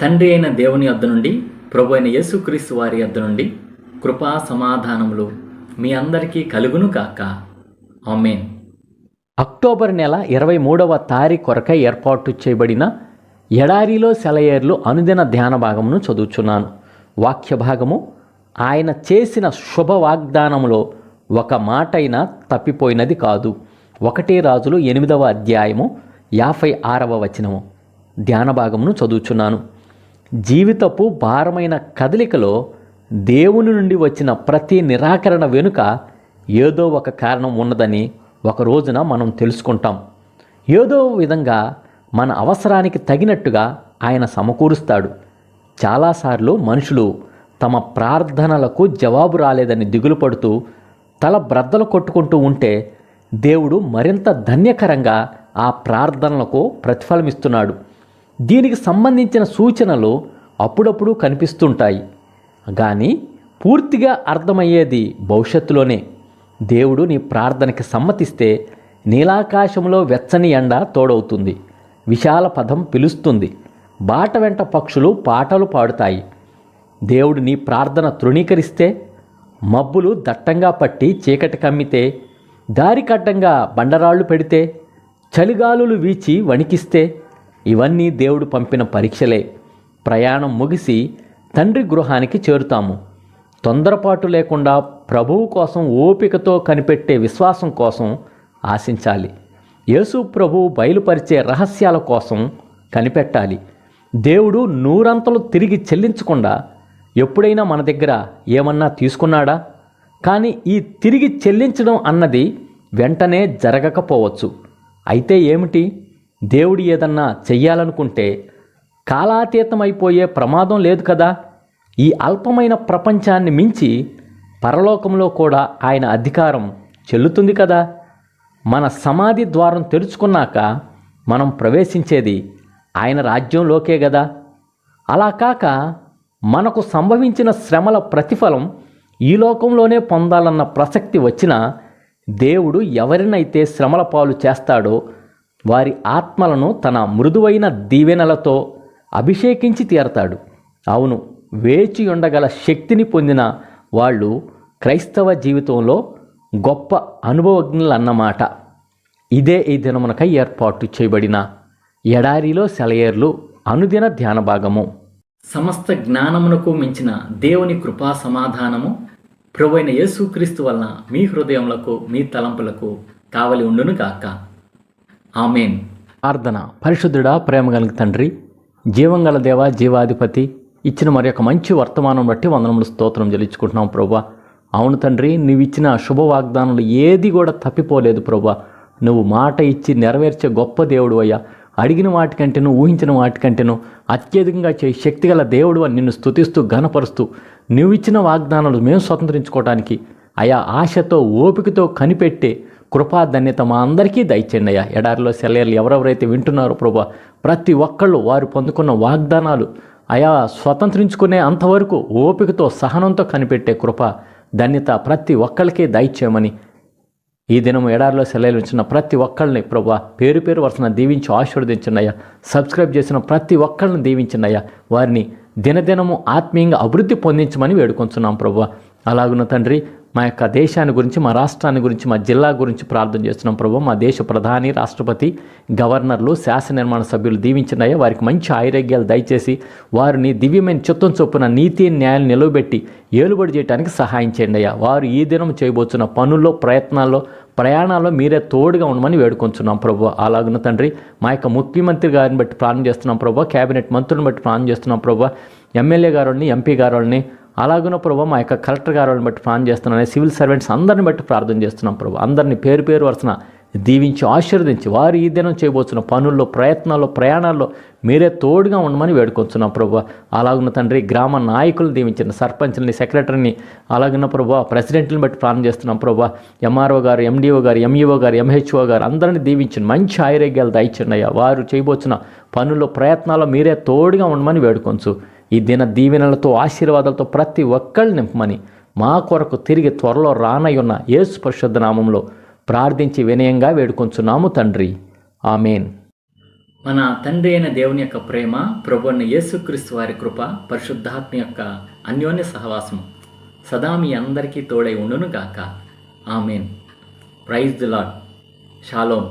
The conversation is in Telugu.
తండ్రి అయిన దేవుని వద్ద నుండి ప్రభు అయిన యేసుక్రీస్తు వారి యొద్ద నుండి కృపా సమాధానములు మీ అందరికీ కలుగును కాక ఆమెన్. అక్టోబర్ నెల ఇరవై మూడవ తారీఖు కొరకై ఏర్పాటు చేయబడిన ఎడారిలో సెలయేర్లు అనుదిన ధ్యాన భాగమును చదువుచున్నాను. వాక్య భాగము ఆయన చేసిన శుభ వాగ్దానములో ఒక మాటైనా తప్పిపోయినది కాదు. ఒకటే రాజులు ఎనిమిదవ అధ్యాయము యాభై ఆరవ వచనము. ధ్యాన భాగమును చదువుచున్నాను. జీవితపు భారమైన కదలికలో దేవుని నుండి వచ్చిన ప్రతి నిరాకరణ వెనుక ఏదో ఒక కారణం ఉన్నదని ఒక రోజున మనం తెలుసుకుంటాం. ఏదో విధంగా మన అవసరానికి తగినట్టుగా ఆయన సమకూరుస్తాడు. చాలాసార్లు మనుషులు తమ ప్రార్థనలకు జవాబు రాలేదని దిగులు పడుతూ తల బ్రద్దలు కొట్టుకుంటూ ఉంటే దేవుడు మరింత ధన్యకరంగా ఆ ప్రార్థనలకు ప్రతిఫలమిస్తున్నాడు. దీనికి సంబంధించిన సూచనలు అప్పుడప్పుడు కనిపిస్తుంటాయి. కానీ పూర్తిగా అర్థమయ్యేది భవిష్యత్తులోనే. దేవుడు నీ ప్రార్థనకి సమ్మతిస్తే నీలాకాశంలో వెచ్చని ఎండ తోడవుతుంది. విశాల పదం పిలుస్తుంది. బాట వెంట పక్షులు పాటలు పాడుతాయి. దేవుడు నీ ప్రార్థన తృణీకరిస్తే మబ్బులు దట్టంగా పట్టి చీకటి కమ్మితే దారి కడ్డంగా బండరాళ్ళు పెడితే చలిగాలులు వీచి వణికిస్తే ఇవన్నీ దేవుడు పంపిన పరీక్షలే. ప్రయాణం ముగిసి తండ్రి గృహానికి చేరుతాము. తొందరపాటు లేకుండా ప్రభువు కోసం ఓపికతో కనిపెట్టే విశ్వాసం కోసం ఆశించాలి. యేసు ప్రభువు బయలుపరిచే రహస్యాల కోసం కనిపెట్టాలి. దేవుడు నూరంతలు తిరిగి చెల్లించకుండా ఎప్పుడైనా మన దగ్గర ఏమన్నా తీసుకున్నాడా? కానీ ఈ తిరిగి చెల్లించడం అన్నది వెంటనే జరగకపోవచ్చు. అయితే ఏమిటి? దేవుడు ఏదన్నా చెయ్యాలనుకుంటే కాలాతీతమైపోయే ప్రమాదం లేదు కదా. ఈ అల్పమైన ప్రపంచాన్ని మించి పరలోకంలో కూడా ఆయన అధికారం చెల్లుతుంది కదా. మన సమాధి ద్వారం తెరుచుకున్నాక మనం ప్రవేశించేది ఆయన రాజ్యంలోకే కదా. అలా కాక మనకు సంభవించిన శ్రమల ప్రతిఫలం ఈ లోకంలోనే పొందాలన్న ప్రసక్తి వచ్చినా దేవుడు ఎవరినైతే శ్రమల పాలు చేస్తాడో వారి ఆత్మలను తన మృదువైన దీవెనలతో అభిషేకించి తీరతాడు. అవును వేచి ఉండగల శక్తిని పొందిన వాళ్ళు క్రైస్తవ జీవితంలో గొప్ప అనుభవజ్ఞులు అన్నమాట ఇదే ఈ దినమునకై ఏర్పాటు చేయబడిన ఎడారిలో సెలయేర్లు అనుదిన ధ్యాన భాగము. సమస్త జ్ఞానమునకు మించిన దేవుని కృపా సమాధానము ప్రభువైన యేసుక్రీస్తు వలన మీ హృదయములకు మీ తలంపులకు కావలి ఉండును గాక ఆమెన్. ప్రార్థన పరిశుద్ధుడా ప్రేమ కలిగి తండ్రి జీవంగల దేవ జీవాధిపతి ఇచ్చిన మరి యొక్క మంచి వర్తమానం బట్టి వందనములు స్తోత్రం చెల్లించుకుంటున్నాం ప్రభా. అవును తండ్రి నువ్వు ఇచ్చిన శుభ వాగ్దానాలు ఏది కూడా తప్పిపోలేదు ప్రభా. నువ్వు మాట ఇచ్చి నెరవేర్చే గొప్ప దేవుడు అయ్యా. అడిగిన వాటికంటేను ఊహించిన వాటికంటేను అత్యధికంగా చేయి శక్తిగల దేవుడు అని నిన్ను స్థుతిస్తూ ఘనపరుస్తూ నువ్వు ఇచ్చిన వాగ్దానాలు మేము స్వతంత్రించుకోవడానికి అయా ఆశతో ఓపికతో కనిపెట్టే కృపా ధన్యత మా అందరికీ దయచేయండి అయ్యా. ఎడారిలో సెలయర్లు ఎవరెవరైతే వింటున్నారో ప్రభా ప్రతి ఒక్కళ్ళు వారు పొందుకున్న వాగ్దానాలు అయా స్వతంత్రించుకునే అంతవరకు ఓపికతో సహనంతో కనిపెట్టే కృప ధన్యత ప్రతి ఒక్కళ్ళకి దయచేయమని ఈ దినం ఎడారిలో సెలవులు ఇచ్చిన ప్రతి ఒక్కళ్ళని ప్రభా పేరు పేరు వరుసన దీవించి ఆశీర్వదించినయ్యా సబ్స్క్రైబ్ చేసిన ప్రతి ఒక్కళ్ళని దీవించినయ్యా వారిని దినదినము ఆత్మీయంగా అభివృద్ధి పొందించమని వేడుకొంచున్నాం ప్రభా. అలాగున తండ్రి మా యొక్క దేశాన్ని గురించి మా రాష్ట్రాన్ని గురించి మా జిల్లా గురించి ప్రార్థన చేస్తున్నాం ప్రభు. మా దేశ ప్రధాని రాష్ట్రపతి గవర్నర్లు శాసన నిర్మాణ సభ్యులు దీవించినాయా వారికి మంచి ఆరోగ్యాలు దయచేసి వారిని దివ్యమైన చిత్తం చొప్పున నీతి న్యాయాలు నిలవబెట్టి ఏలుబడి చేయడానికి సహాయం చేయండి అయ్యా. వారు ఈ దినం చేయబోతున్న పనుల్లో ప్రయత్నాల్లో ప్రయాణాల్లో మీరే తోడుగా ఉండమని వేడుకొంచున్నాం ప్రభు. అలాగున్న తండ్రి మా యొక్క ముఖ్యమంత్రి గారిని బట్టి ప్రాణం చేస్తున్నాం ప్రభు. కేబినెట్ మంత్రులను బట్టి ప్రాణం చేస్తున్నాం ప్రభు. ఎమ్మెల్యే గారుని ఎంపీ గారుని అలాగున ప్రభు మా యొక్క కలెక్టర్ గారిని బట్టి ప్రార్థన చేస్తున్నాను. సివిల్ సర్వెంట్స్ అందరిని బట్టి ప్రార్థన చేస్తున్నాం ప్రభు. అందరిని పేరు పేరు వరుసన దీవించి ఆశీర్వదించి వారు ఈ దినం చేయబోతున్న పనుల్లో ప్రయత్నాల్లో ప్రయాణాల్లో మీరే తోడుగా ఉండమని వేడుకొంచున్నాం ప్రభు. అలాగున్న తండ్రి గ్రామ నాయకులను దీవించిన సర్పంచ్ని సెక్రటరీని అలాగున్న ప్రభు ప్రెసిడెంట్ని బట్టి ప్రార్థన చేస్తున్నాం ప్రభు. ఎంఆర్ఓ గారు ఎండిఓ గారు ఎంఈఓ గారు ఎంహెచ్ఓ గారు అందరిని దీవించిన మంచి ఆరోగ్యాలు దయచండి అయ్యా. వారు చేయబోతున్న పనుల్లో ప్రయత్నాల్లో మీరే తోడుగా ఉండమని వేడుకొంచు. ఈ దిన దీవెనలతో ఆశీర్వాదాలతో ప్రతి ఒక్కళ్ళు నింపమని మా కొరకు తిరిగి త్వరలో రానయ్యున్న యేసు పరిశుద్ధ నామంలో ప్రార్థించి వినయంగా వేడుకొంచున్నాము తండ్రి. ఆమెన్. మన తండ్రి అయిన దేవుని యొక్క ప్రేమ ప్రభు యేసుక్రీస్తు వారి కృప పరిశుద్ధాత్మ యొక్క అన్యోన్య సహవాసం సదా మీ అందరికీ తోడై ఉండును గాక amen. Praise the lord shalom